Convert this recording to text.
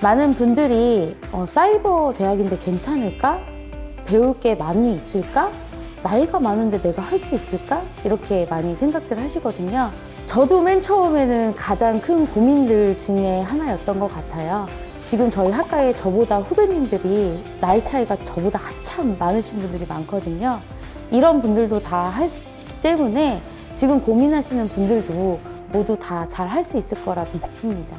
많은 분들이 어, 사이버 대학인데 괜찮을까? 배울 게 많이 있을까? 나이가 많은데 내가 할 수 있을까? 이렇게 많이 생각들 하시거든요. 저도 맨 처음에는 가장 큰 고민들 중에 하나였던 것 같아요. 지금 저희 학과에 저보다 후배님들이 나이 차이가 저보다 한참 많으신 분들이 많거든요. 이런 분들도 다 하시기 때문에 지금 고민하시는 분들도 모두 다 잘 할 수 있을 거라 믿습니다.